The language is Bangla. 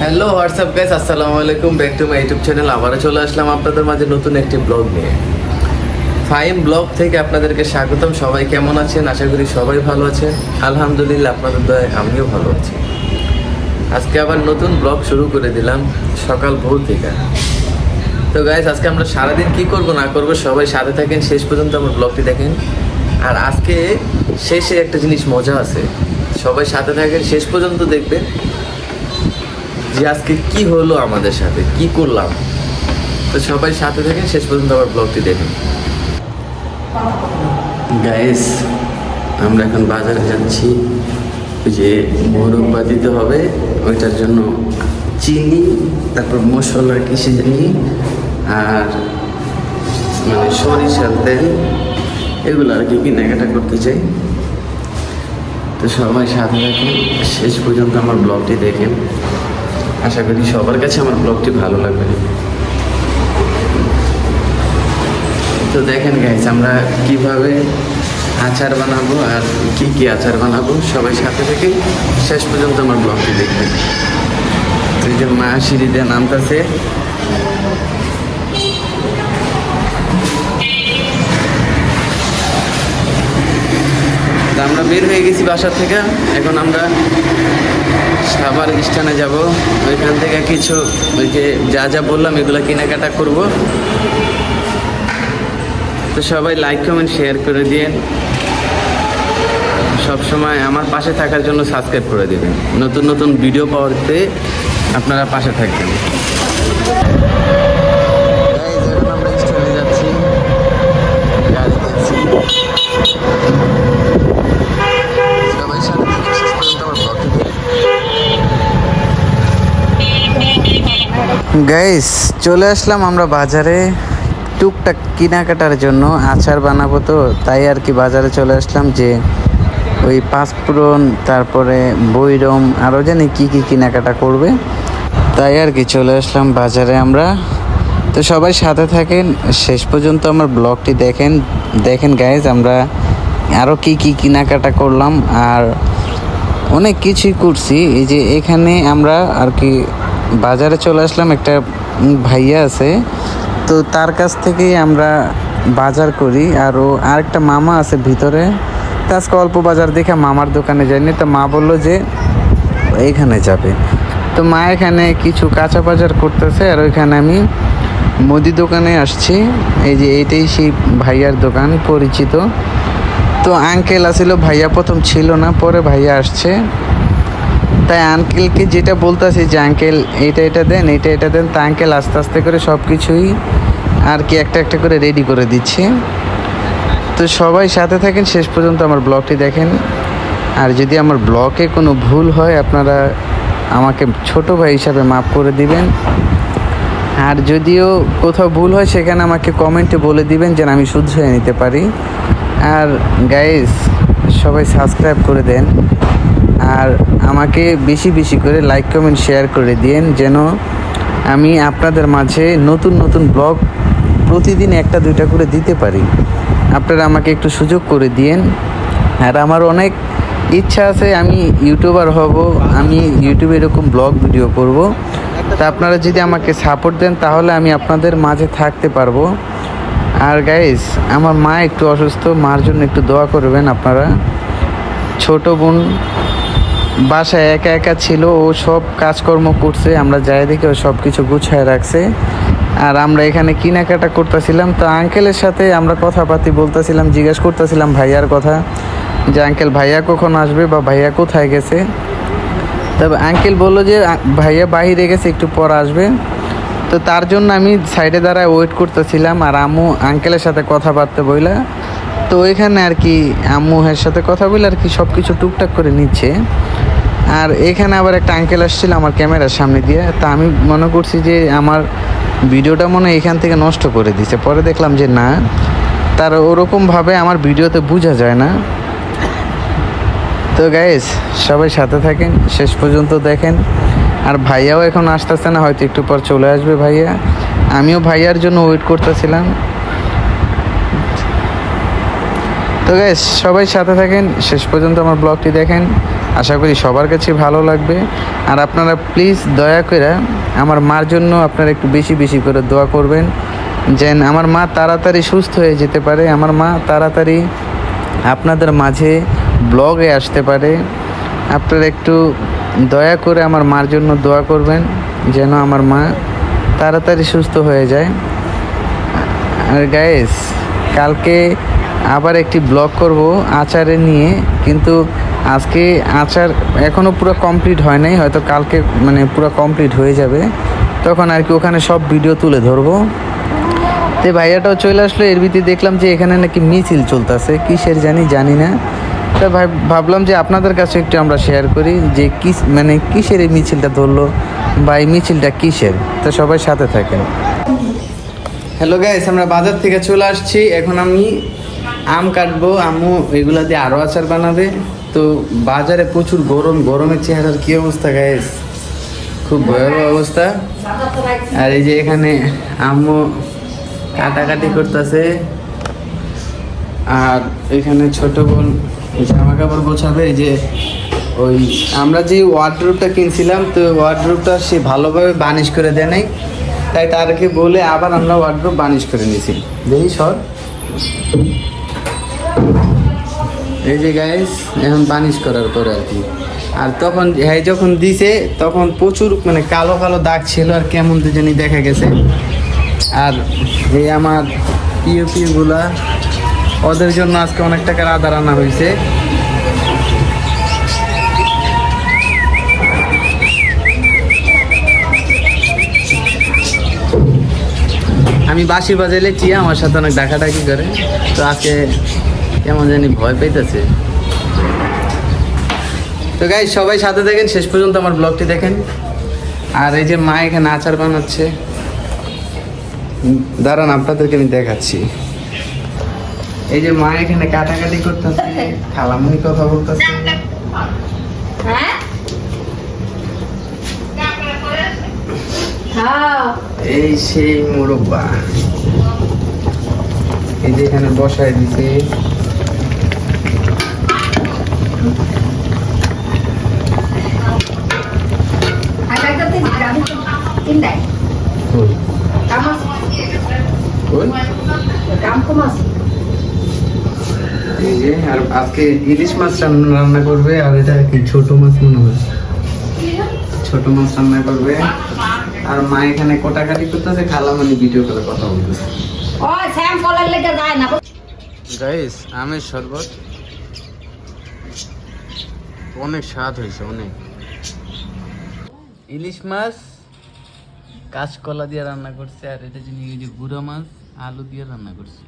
হ্যালো হোয়াটসঅ্যাপ গাইস আসসালামু আলাইকুম back to my YouTube channel আবারও চলে আসলাম আপনাদের মাঝে নতুন একটি ব্লগ নিয়ে। ফাইম ব্লগ থেকে আপনাদেরকে স্বাগতম। সবাই কেমন আছেন? আশা করি সবাই ভালো আছেন। আলহামদুলিল্লাহ, আপনাদের দয়ায় আমিও ভালো আছি। আজকে আবার নতুন ব্লগ শুরু করে দিলাম সকাল ভোর থেকে। তো গাইস আজকে আমরা সারাদিন কি করব, না করব, সবাই সাথে থাকেন। শেষ পর্যন্ত আমার ব্লগটি দেখেন। আর আজকে শেষে একটা জিনিস মজা আছে। সবাই সাথে থাকেন, শেষ পর্যন্ত দেখবেন। যে আজকে কি হলো আমাদের সাথে? কি করলাম? তো সবাই সাথে থাকেন শেষ পর্যন্ত আমার ব্লগটি দেখুন। গাইস আমরা এখন বাজারে যাচ্ছি। যে মোরব্বা দিতে হবে। ওইটার জন্য চিনি, তারপর মশলা, কিসে জানি, আর মানে সরিষার তেল। এগুলো আর কি কেনাকাটা করতে চাই। তো সবাই সাথে থাকুন। শেষ পর্যন্ত আমার ব্লগটি দেখেন। আশা করি সবার কাছে আমার ব্লগটি ভালো লাগবে। তো দেখেন গাইস আমরা কীভাবে আচার বানাবো আর কি কি আচার বানাবো, সবাই সাথে থেকে শেষ পর্যন্ত আমার ব্লগটি দেখবেন। এই যে মা সিঁড়ি দিয়ে নামতেছে। আমরা বের হয়ে গেছি বাসার থেকে। এখন আমরা সাবার স্থানে যাব। ওইখান থেকে কিছু ওই যে যা যা বললাম, এগুলো কেনাকাটা করব। তো সবাই লাইক কমেন্ট শেয়ার করে দিন সব সময় আমার পাশে থাকার জন্য সাবস্ক্রাইব করে দিবেন। নতুন নতুন ভিডিও পাওয়াতে আপনারা পাশে থাকবেন। যাচ্ছি গাড়ি যাচ্ছি সবাই সাথে থেকে শেষ পর্যন্ত আমার ব্লগটি গাইস চলে আসলাম আমরা বাজারে। টুকটাক কেনাকাটার জন্য আচার বানাবো তো, তাই আর কি বাজারে চলে আসলাম যে ওই পাঁচফোড়ন, তারপরে বৈরম আরও জানি কি কি কেনাকাটা করবে। তাই আর কি চলে আসলাম বাজারে আমরা। তো সবাই সাথে থাকেন, শেষ পর্যন্ত আমার ব্লগটি দেখেন। দেখেন গাইজ আমরা আরও কি কি কেনাকাটা করলাম, আর অনেক কিছুই করছি। এই যে এখানে আমরা আর কি বাজারে চলে আসলাম, একটা ভাইয়া আছে। তো তার কাছ থেকেই আমরা বাজার করি, আর ও আরেকটা মামা আছে ভিতরে। তো আজকে অল্প বাজার দেখে মামার দোকানে যায়নি তো মা বলল যে এইখানে যাবে। তো মা এখানে কিছু কাঁচা বাজার করতেছে, আর ওইখানে আমি মুদি দোকানে আসছি। এই যে এইটাই সেই ভাইয়ার দোকান, পরিচিত। তো আঙ্কেল আসছিল ভাইয়া প্রথম ছিল না, পরে ভাইয়া আসছে। তাই আঙ্কেলকে যেটা বলতেছি যে আঙ্কেল এইটা এটা দেন, এটা এটা দেন, তা আঙ্কেল আস্তে আস্তে করে সব কিছুই আর কি একটা একটা করে রেডি করে দিচ্ছে। তো সবাই সাথে থাকেন, শেষ পর্যন্ত আমার ব্লগটি দেখেন। আর যদি আমার ব্লগে কোনো ভুল হয়, আপনারা আমাকে ছোট ভাই হিসাবে মাফ করে দিবেন। আর যদিও কোথাও ভুল হয়, সেখানে আমাকে কমেন্টে বলে দিবেন যেন আমি শুদ্ধ হয়ে নিতে পারি। আর গাইস সবাই সাবস্ক্রাইব করে দেন। আর আমাকে বেশি বেশি করে লাইক কমেন্ট শেয়ার করে দিন যেন আমি আপনাদের মাঝে নতুন নতুন ব্লগ প্রতিদিন একটা দুইটা করে দিতে পারি। আপনারা আমাকে একটু সুযোগ করে দিন আর আমার অনেক ইচ্ছা আছে আমি ইউটিউবার হব, আমি ইউটিউবে এরকম ব্লগ ভিডিও করব। তা আপনারা যদি আমাকে সাপোর্ট দেন, তাহলে আমি আপনাদের মাঝে থাকতে পারব। আর গাইস আমার মা একটু অসুস্থ, মার জন্য একটু দোয়া করবেন আপনারা। ছোট বোন বাসায় একা একা ছিল, ও সব কাজকর্ম করছে, আমরা যাই দেখে ও সব কিছু গুছায় রাখছে। আর আমরা এখানে কেনাকাটা করতেছিলাম, তো আঙ্কেলের সাথে আমরা কথাবার্তি বলতেছিলাম, জিজ্ঞেস করতেছিলাম ভাইয়ার কথা যে আঙ্কেল ভাইয়া কখন আসবে বা ভাইয়া কোথায় গেছে? তবে আঙ্কেল বলল যে ভাইয়া বাইরে গেছে, একটু পর আসবে। তো তার জন্য আমি সাইডে দাঁড়ায় ওয়েট করতেছিলাম, আর আম্মু আঙ্কেলের সাথে কথাবার্তা বইলা। তো ওইখানে আর কি আম্মুহের সাথে কথা বলে আর কি সব কিছু টুকটাক করে নিচ্ছে। আর এখানে আবার একটা আঙ্কেল আসছিল আমার ক্যামেরার সামনে দিয়ে। তা আমি মনে করছি যে আমার ভিডিওটা মনে এখান থেকে নষ্ট করে দিছে। পরে দেখলাম যে না, তার ওরকমভাবে আমার ভিডিওতে বোঝা যায় না। তো গাইস সবাই সাথে থাকেন, শেষ পর্যন্ত দেখেন। আর ভাইয়াও এখন আসতেছে না, হয়তো একটু পর চলে আসবে ভাইয়া। আমিও ভাইয়ার জন্য ওয়েট করতেছিলাম। তো গাইস সবাই সাথে থাকেন, শেষ পর্যন্ত আমার ব্লগটি দেখেন। আশা করি সবার কাছে ভালো লাগবে। আর আপনারা প্লিজ দয়া করে আমার মার জন্য আপনারা একটু বেশি বেশি করে দোয়া করবেন। যেন আমার মা তাড়াতাড়ি সুস্থ হয়ে যেতে পারে। আমার মা তাড়াতাড়ি আপনাদের মাঝে ব্লগে আসতে পারে। আপনারা একটু দয়া করে আমার মার জন্য দোয়া করবেন। যেন আমার মা তাড়াতাড়ি সুস্থ হয়ে যায়। আর গাইস কালকে আবার একটি ব্লগ করব আচারে নিয়ে। কিন্তু আজকে আচার এখনও পুরো কমপ্লিট হয় নাই, হয়তো কালকে মানে পুরো কমপ্লিট হয়ে যাবে। তখন আর কি ওখানে সব ভিডিও তুলে ধরবো। তে ভাইয়াটাও চলে আসলো, এর ভিতরে দেখলাম যে এখানে নাকি মিছিল চলতেছে, কিসের জানি জানি না। তা ভাই, ভাবলাম যে আপনাদের কাছে একটু আমরা শেয়ার করি যে কি মানে কিসের এই মিছিলটা ধরলো বা এই মিছিলটা কিসের? তো সবাই সাথে থাকেন। হ্যালো গাইস আমরা বাজার থেকে চলে আসছি। এখন আমি আম কাটবো, আম্মু এগুলা দিয়ে আরও আচার বানাবে। তো বাজারে প্রচুর গরম, গরমের চেহারার কি অবস্থা গাইস খুব ভয়াবহ অবস্থা। আর এই যে এখানে আম্মু কাটাকাটি করতেছে। আর এখানে ছোট বোন জামা কাপড় গোছাবে। এই যে ওই আমরা যে ওয়ার্ড্রোবটা কিনছিলাম, তো ওয়ার্ড্রোবটা সে ভালোভাবে বানিশ করে দেয় নাই। তাই তারকে বলে আবার আমরা ওয়ার্ড্রোব বানিশ করে নিয়েছি দেখি সর। এই যে গাইস এখন বানিশ করার পরে আর কি। আর তখন হ্যাঁ যখন দিছে, তখন প্রচুর মানে কালো কালো দাগ ছিল আর কেমন তো জানি দেখা গেছে। আর এই আমার পিও পিওগুলা ওদের জন্য আজকে অনেক টাকার আদা রান্না হয়েছে আমি বাঁশি বাজাইলে চিয়া আমার সাথে অনেক ডাকাডাকি করে। তো আজকে কেমন জানি ভয় পাইতেছে। তো গাই সবাই সাথে দেখেন শেষ পর্যন্ত আমার ব্লগটি দেখেন। আর এই যে মা এখানে আচার বানাচ্ছে। দাঁড়ান আপনাদেরকে আমি দেখাচ্ছি। এই যে মা এখানে কাটাকাটি করতেছে খালামুনি কথা বলতেছে। হ্যাঁ? হ্যাঁ। এই সেই মুরব্বা। এই যে এখানে বসায় দিছে আগে তো তিন আমি তো তিনটায় কই? কাম আছে কই? কাম কম আছে এই যে আর আজকে ইলিশ মাছ রান্না রান্না করবে আর এটা কি ছোট মাছ মনে হয়? ছোট মাছ রান্না করবে। আর মা এখানে কোটাকাটি করতেছে খালামানি ভিডিও করে কথা বলতেছে। গাইস আমের শরবত। অনেক স্বাদ হয়েছে, অনেক। ইলিশ মাছ, কাঁচকলা দিয়ে রান্না করছে, আর এটা যে গুঁড়ো মাছ, আলু দিয়ে রান্না করছে।